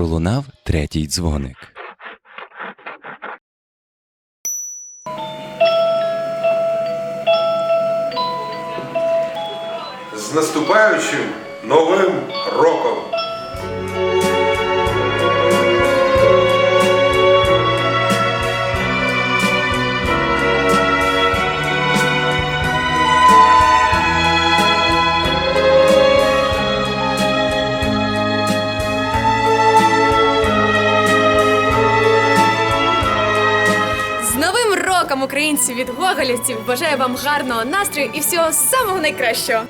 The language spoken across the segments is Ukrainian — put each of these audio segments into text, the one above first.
пролунав третій дзвоник. З наступаючим новим роком! Новим роком українців від гоголівців бажаю вам гарного настрою і всього самого найкращого.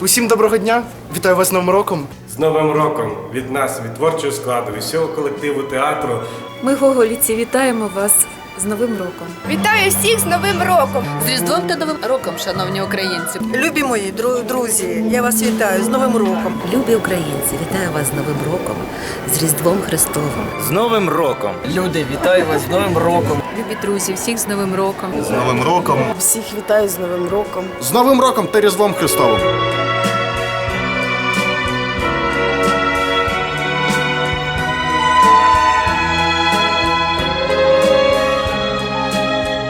Усім доброго дня! Вітаю вас з Новим роком! З Новим роком від нас, від творчого складу, від всього колективу театру. Ми, гоголіці, вітаємо вас з Новим роком. Вітаю всіх з новим роком! З Різдвом та Новим роком, шановні українці. Любі мої друзі, я вас вітаю з Новим роком. Любі українці, вітаю вас з Новим роком, з Різдвом Христовим. З Новим роком! Люди, вітаю вас з Новим роком. Любі друзі, всіх з Новим роком. З Новим роком! Всіх вітаю з Новим роком. З Новим роком та Різдвом Христовим!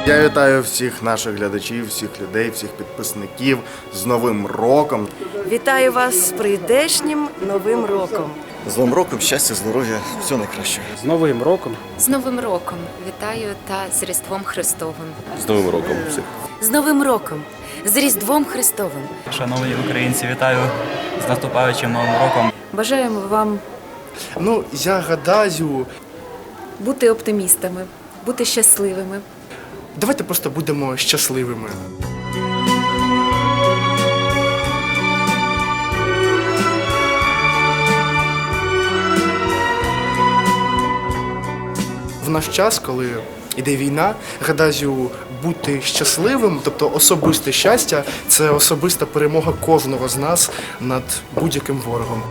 Я вітаю всіх наших глядачів, всіх людей, всіх підписників з Новим роком. Вітаю вас з прийдешнім Новим роком. З Новим роком, щастя, здоров'я, всього найкращого. З Новим роком! З Новим роком вітаю та з Різдвом Христовим. З Новим роком всіх. З Новим роком, з Різдвом Христовим. Шановні українці, вітаю з наступаючим новим роком. Бажаємо вам Ну, я гадаю, бути оптимістами, бути щасливими. Давайте просто будемо щасливими. В наш час, коли іде війна, гадаю, бути щасливим, тобто особисте щастя, це особиста перемога кожного з нас над будь-яким ворогом.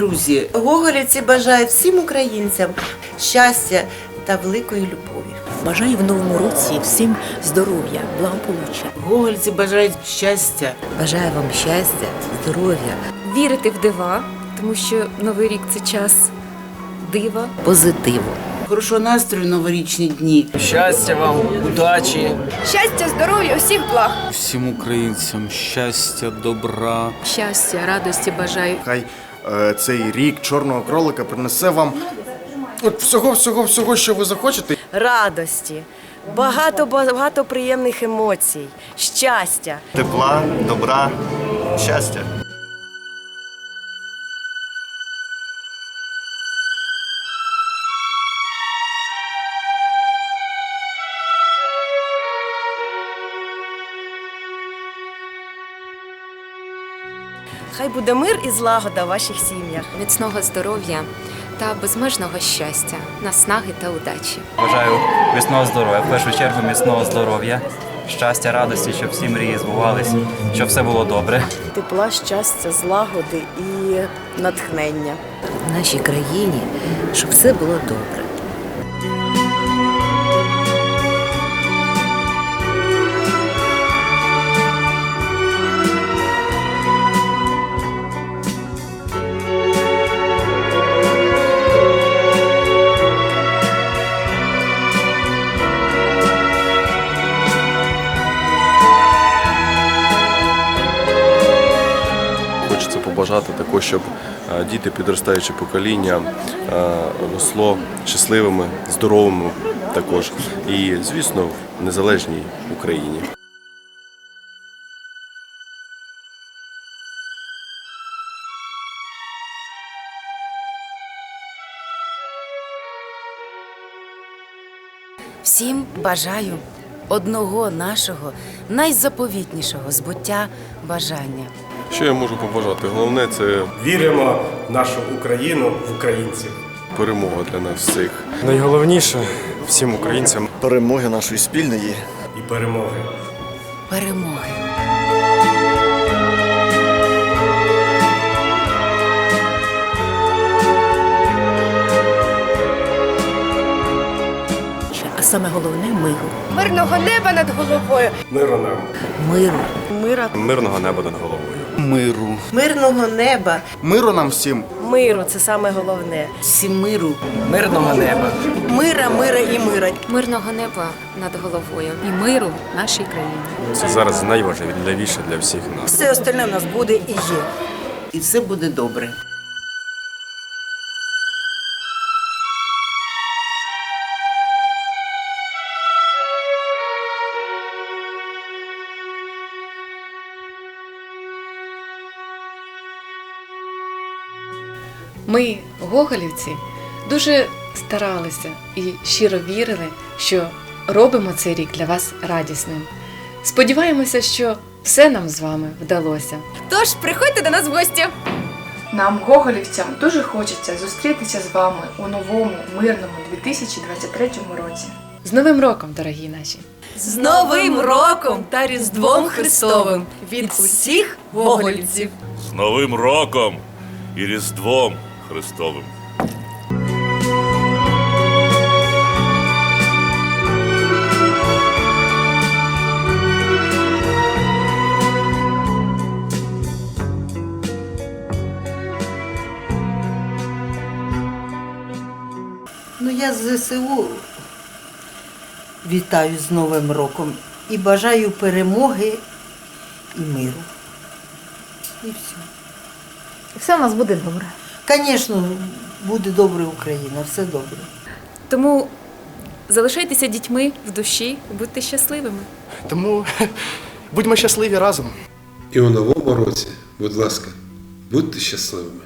Друзі, гоголівці бажають всім українцям щастя та великої любові. Бажаю в новому році всім здоров'я, благополуччя. Гогольці бажають щастя. Бажаю вам щастя, здоров'я, Вірити в дива, тому що Новий рік це час дива. позитиву. Хорошого настрою новорічні дні. Щастя вам, удачі! Щастя, здоров'я, усіх благ! Всім українцям щастя, добра. Щастя, радості бажаю. Хай цей рік чорного кролика принесе вам от всього, всього, всього, що ви захочете. Радості, багато багато приємних емоцій, щастя. Тепла, добра, щастя. Хай буде мир і злагода в ваших сім'ях. Міцного здоров'я та безмежного щастя, наснаги та удачі. Бажаю міцного здоров'я. В першу чергу міцного здоров'я, щастя, радості, щоб всі мрії збувались, щоб все було добре. Тепла, щастя, злагоди і натхнення. В нашій країні, щоб все було добре. Побажати також, щоб е, діти, підростаюче покоління е, росло щасливими, здоровими також. І, звісно, в незалежній Україні. Всім бажаю одного нашого найзаповітнішого збуття бажання. Що я можу побажати? Головне це Віримо в нашу Україну, в українців. перемога для нас всіх. Найголовніше всім українцям перемоги нашої спільної. І перемоги. Перемоги. А саме головне миру. Мирного неба над головою. Миру нам. Миру. Мира. мирного неба над головою. Миру. Мирного неба. Миру нам всім. Миру це саме головне. Всім миру. Мирного неба. Мира, мира і мира. Мирного неба над головою і миру нашій країні. Це зараз найважливіше для всіх нас. Все остальне в нас буде і є. І все буде добре. Ми, гоголівці, дуже старалися і щиро вірили, що робимо цей рік для вас радісним. Сподіваємося, що все нам з вами вдалося. Тож приходьте до нас в гості. Нам, гоголівцям, дуже хочеться зустрітися з вами у новому мирному 2023 році. З Новим роком, дорогі наші! З Новим роком та Різдвом Христовим від усіх гоголівців. З Новим роком і Різдвом Христовим. Ну я з ЗСУ вітаю з Новим роком і бажаю перемоги і миру. І все. Все у нас буде добре. Звісно, буде добре Україна, все добре. Тому залишайтеся дітьми в душі, будьте щасливими. Тому будьмо щасливі разом. І у новому році, будь ласка, будьте щасливими.